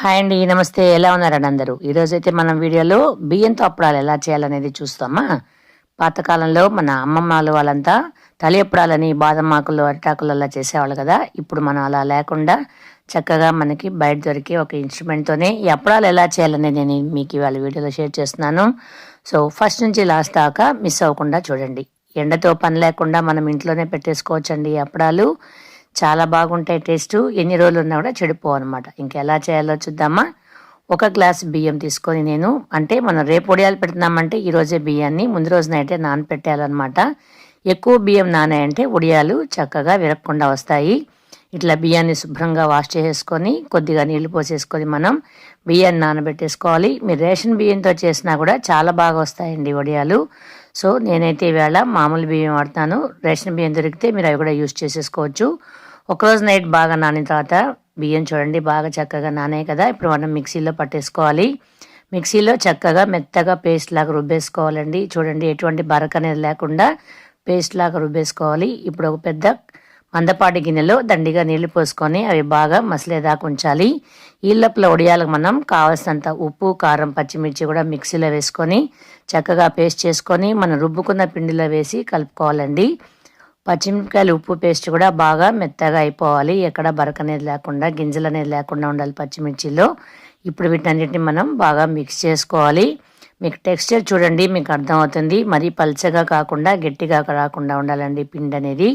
Hi అండి నమస్తే. ఎలా ఉన్నారండి అందరూ? ఈరోజు అయితే మనం వీడియోలో బియ్యంతో అప్పడాలు ఎలా చేయాలనేది చూస్తామా? పాతకాలంలో మన అమ్మమ్మలు వాళ్ళంతా తలి అప్పడాలని బాదం ఆకులు అరిటాకులు అలా చేసేవాళ్ళు కదా. ఇప్పుడు మనం అలా లేకుండా చక్కగా మనకి బయట దొరికే ఒక ఇన్స్ట్రుమెంట్తోనే ఈ అప్పడాలు ఎలా చేయాలనేది నేను మీకు ఇవాళ వీడియోలో షేర్ చేస్తున్నాను. సో ఫస్ట్ నుంచి లాస్ట్ దాకా మిస్ అవ్వకుండా చూడండి. ఎండతో పని లేకుండా మనం ఇంట్లోనే పెట్టేసుకోవచ్చండి ఈ అప్పడాలు. చాలా బాగుంటాయి టేస్ట్. ఎన్ని రోజులు ఉన్నా కూడా చెడిపోవు అనమాట ఇంకెలా చేయాలో చూద్దామా? ఒక గ్లాస్ బియ్యం తీసుకొని నేను అంటే మనం రేపు వడియాలు పెడుతున్నామంటే ఈరోజే బియ్యాన్ని ముందు రోజున అయితే ఎక్కువ బియ్యం నానాయంటే వడియాలు చక్కగా విరగకుండా వస్తాయి. ఇట్లా బియ్యాన్ని శుభ్రంగా వాష్ చేసేసుకొని కొద్దిగా నీళ్ళు పోసేసుకొని మనం బియ్యాన్ని నానబెట్టేసుకోవాలి. మీరు రేషన్ బియ్యంతో చేసినా కూడా చాలా బాగా వస్తాయండి వడియాలు సో నేనైతే ఈవేళ మామూలు బియ్యం వాడతాను. రేషన్ బియ్యం దొరికితే మీరు అవి కూడా యూస్ చేసేసుకోవచ్చు. ఒకరోజు నైట్ బాగా నానిన తర్వాత బియ్యం చూడండి బాగా చక్కగా నానే కదా. ఇప్పుడు మనం మిక్సీలో పట్టేసుకోవాలి. మిక్సీలో చక్కగా మెత్తగా పేస్ట్ లాగా రుబ్బేసుకోవాలండి. చూడండి ఎటువంటి బరక అనేది లేకుండా పేస్ట్ లాగా రుబ్బేసుకోవాలి. ఇప్పుడు ఒక పెద్ద మందపాటి గిన్నెలో దండిగా నీళ్ళు పోసుకొని అవి బాగా మసలేదాకా ఉంచాలి. ఈ లోపల ఉడియాలకు మనం కావాల్సినంత ఉప్పు కారం పచ్చిమిర్చి కూడా మిక్సీలో వేసుకొని చక్కగా పేస్ట్ చేసుకొని మనం రుబ్బుకున్న పిండిలో వేసి కలుపుకోవాలండి. పచ్చిమిరపకాయలు ఉప్పు పేస్ట్ కూడా బాగా మెత్తగా అయిపోవాలి. ఎక్కడ బరక అనేది లేకుండా గింజలు అనేది లేకుండా ఉండాలి పచ్చిమిర్చిలో. ఇప్పుడు వీటన్నిటిని మనం బాగా మిక్స్ చేసుకోవాలి. మీకు టెక్స్చర్ చూడండి మీకు అర్థమవుతుంది. మరీ పల్చగా కాకుండా గట్టిగా రాకుండా ఉండాలండి పిండి అనేది.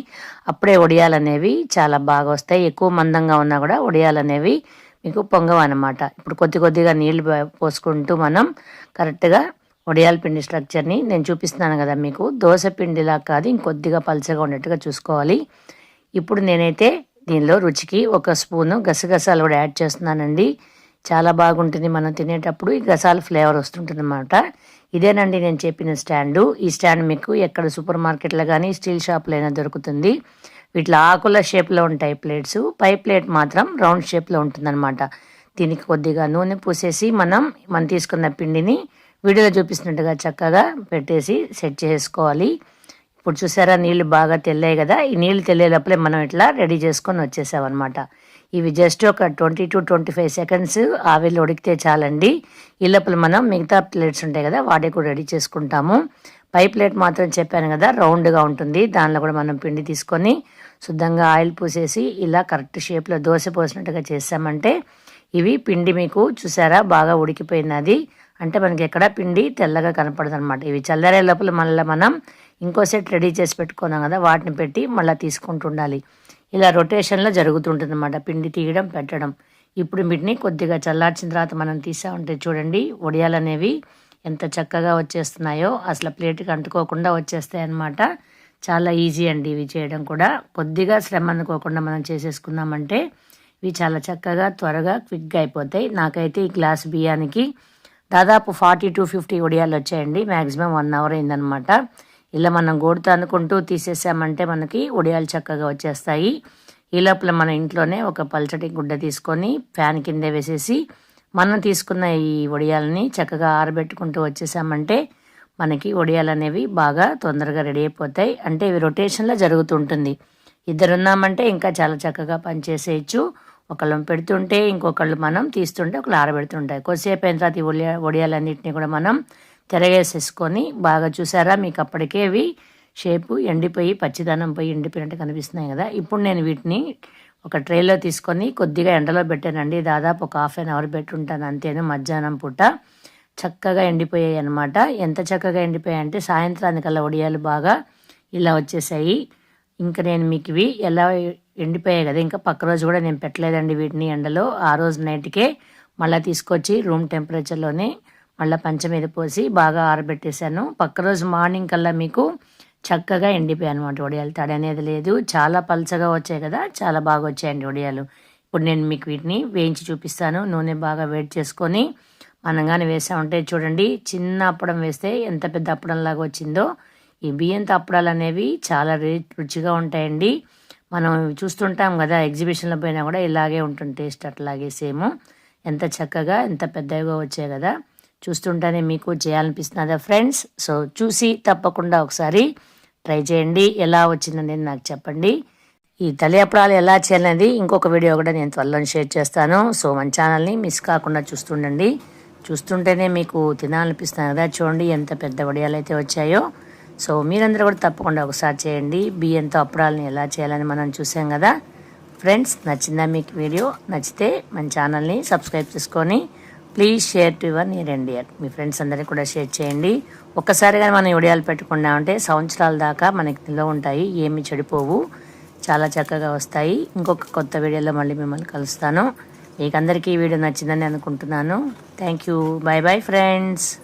అప్పుడే వడియాలనేవి చాలా బాగా వస్తాయి. ఎక్కువ మందంగా ఉన్నా కూడా వడియాలనేవి మీకు పొంగవు అనమాట ఇప్పుడు కొద్ది కొద్దిగా నీళ్ళు పోసుకుంటూ మనం కరెక్ట్గా వడియాల పిండి స్ట్రక్చర్ని నేను చూపిస్తున్నాను కదా మీకు. దోశ పిండిలా కాదు ఇంకొద్దిగా పల్చగా ఉండేట్టుగా చూసుకోవాలి. ఇప్పుడు నేనైతే దీనిలో రుచికి ఒక స్పూను గసగసాలు కూడా యాడ్ చేస్తున్నానండి. చాలా బాగుంటుంది మనం తినేటప్పుడు. ఈ గసాల ఫ్లేవర్ వస్తుంటుంది అనమాట ఇదేనండి నేను చెప్పిన స్టాండు. ఈ స్టాండ్ మీకు ఎక్కడ సూపర్ మార్కెట్లో కానీ స్టీల్ షాప్లో అయినా దొరుకుతుంది. వీటిలో ఆకుల షేప్లో ఉంటాయి ప్లేట్స్. పై ప్లేట్ మాత్రం రౌండ్ షేప్లో ఉంటుందన్నమాట. దీనికి కొద్దిగా నూనె పూసేసి మనం మనం తీసుకున్న పిండిని వీడియోలో చూపిస్తున్నట్టుగా చక్కగా పెట్టేసి సెట్ చేసుకోవాలి. ఇప్పుడు చూసారా నీళ్ళు బాగా తెల్లాయి కదా? ఈ నీళ్ళు తెల్లేలోపలే మనం ఇట్లా రెడీ చేసుకొని వచ్చేసామన్నమాట. ఇవి జస్ట్ ఒక twenty to twenty five seconds ఆవిర్లు ఉడికితే చాలండి. ఈ లోపల మనం మిగతా ప్లేట్స్ ఉంటాయి కదా వాటి కూడా రెడీ చేసుకుంటాము. పై ప్లేట్ మాత్రం చెప్పాను కదా రౌండ్గా ఉంటుంది. దానిలో కూడా మనం పిండి తీసుకొని శుద్ధంగా ఆయిల్ పూసేసి ఇలా కరెక్ట్ షేప్లో దోశ పోసినట్టుగా చేసామంటే ఇవి పిండి మీకు చూసారా బాగా ఉడికిపోయినది అంటే మనకి ఎక్కడ పిండి తెల్లగా కనపడదు అనమాట ఇవి చల్లరే లోపల మళ్ళీ మనం ఇంకో సెట్ రెడీ చేసి పెట్టుకున్నాం కదా వాటిని పెట్టి మళ్ళీ తీసుకుంటుండాలి. ఇలా రొటేషన్లో జరుగుతుంటుంది అనమాట పిండి తీయడం పెట్టడం. ఇప్పుడు వీటిని కొద్దిగా చల్లార్చిన తర్వాత మనం తీసామంటే చూడండి వడియాలు అనేవి ఎంత చక్కగా వచ్చేస్తున్నాయో అసలు ప్లేట్కి అంటుకోకుండా వచ్చేస్తాయి అన్నమాట చాలా ఈజీ అండి ఇవి చేయడం కూడా. కొద్దిగా శ్రమ అనుకోకుండా మనం చేసేసుకున్నామంటే ఇవి చాలా చక్కగా త్వరగా క్విక్గా అయిపోతాయి. నాకైతే ఈ గ్లాస్ బియ్యానికి దాదాపు ఫార్టీ టు ఫిఫ్టీ వడియాలు వచ్చాయండి. మ్యాక్సిమం వన్ అవర్ అయిందనమాట. ఇలా మనం గోడుతో అనుకుంటూ తీసేసామంటే మనకి వడియాలు చక్కగా వచ్చేస్తాయి. ఈ లోపల మన ఇంట్లోనే ఒక పల్చటి గుడ్డ తీసుకొని ఫ్యాన్ కింద వేసేసి మనం తీసుకున్న ఈ వడియాలని చక్కగా ఆరబెట్టుకుంటూ వచ్చేసామంటే మనకి ఒడియాలు అనేవి బాగా తొందరగా రెడీ అయిపోతాయి. అంటే ఇవి రొటేషన్లో జరుగుతుంటుంది ఇద్దరున్నామంటే ఇంకా చాలా చక్కగా పనిచేసేయచ్చు. ఒకళ్ళు పెడుతుంటే ఇంకొకళ్ళు మనం తీస్తుంటే ఒకళ్ళు ఆరబెడుతుంటాయి. కొద్దిసేపు అయిన తర్వాత ఈ వడియా కూడా మనం తిరగేసేసుకొని బాగా చూసారా? మీకు అప్పటికే అవి షేపు ఎండిపోయి పచ్చిదనం పోయి ఎండిపోయినట్టు కనిపిస్తున్నాయి కదా? ఇప్పుడు నేను వీటిని ఒక ట్రేలో తీసుకొని కొద్దిగా ఎండలో పెట్టానండి. దాదాపు ఒక హాఫ్ అన్ అవర్ పెట్టుంటాను అంతేను మధ్యాహ్నం పూట. చక్కగా ఎండిపోయాయి అనమాట ఎంత చక్కగా ఎండిపోయాయి అంటే సాయంత్రానికల్లా వడియాలు బాగా ఇలా వచ్చేసాయి. ఇంకా నేను మీకు ఇవి ఎలా ఎండిపోయాయి కదా ఇంకా పక్క రోజు కూడా నేను పెట్టలేదండి వీటిని ఎండలో. ఆ రోజు నైట్కే మళ్ళీ తీసుకొచ్చి రూమ్ టెంపరేచర్లోనే మళ్ళీ పంచ మీద పోసి బాగా ఆరబెట్టేశాను. పక్క రోజు మార్నింగ్ కల్లా మీకు చక్కగా ఎండిపోయాయి అనమాట వడియాలు. తడి అనేది లేదు. చాలా పల్చగా వచ్చాయి కదా చాలా బాగా వచ్చాయండి వడియాలు. ఇప్పుడు నేను మీకు వీటిని వేయించి చూపిస్తాను. నూనె బాగా వేడి చేసుకొని మనం కానీ వేసామంటే చూడండి చిన్న అప్పడం వేస్తే ఎంత పెద్ద అప్పడంలాగా వచ్చిందో. ఈ బియ్యం తప్పడాలు అనేవి చాలా రుచిగా ఉంటాయండి. మనం చూస్తుంటాం కదా ఎగ్జిబిషన్లో పోయినా కూడా ఇలాగే ఉంటుంది టేస్ట్ అట్లాగే సేమ్. ఎంత చక్కగా ఎంత పెద్దగా వచ్చాయి కదా. చూస్తుంటేనే మీకు చేయాలనిపిస్తున్నదా ఫ్రెండ్స్? సో చూసి తప్పకుండా ఒకసారి ట్రై చేయండి. ఎలా వచ్చిందనేది నాకు చెప్పండి. ఈ తలి అప్పడాలు ఎలా చేయాలనేది ఇంకొక వీడియో కూడా నేను త్వరలో షేర్ చేస్తాను. సో మన ఛానల్ని మిస్ కాకుండా చూస్తుండండి. చూస్తుంటేనే మీకు తినాలనిపిస్తుంది? కదా చూడండి ఎంత పెద్ద వడియాలు అయితే వచ్చాయో. సో మీరందరూ కూడా తప్పకుండా ఒకసారి చేయండి. బియ్యంతో అప్పడాలని ఎలా చేయాలని మనం చూసాం కదా. ఫ్రెండ్స్ నచ్చిందా మీకు వీడియో? నచ్చితే మన ఛానల్ని సబ్స్క్రైబ్ చేసుకొని please share to your near and me friends అందరికీ కూడా షేర్ చేయండి. ఒక్కసారిగా మనం వీడియోలు పెట్టుకున్నామంటే సంవత్సరాల దాకా మనకి నిల్వ ఉంటాయి. ఏమి చెడిపోవు. చాలా చక్కగా వస్తాయి. ఇంకొక కొత్త వీడియోలో మళ్ళీ మిమ్మల్ని కలుస్తాను. మీకు అందరికీ ఈ వీడియో నచ్చిందని అనుకుంటున్నాను. Thank you. Bye bye friends.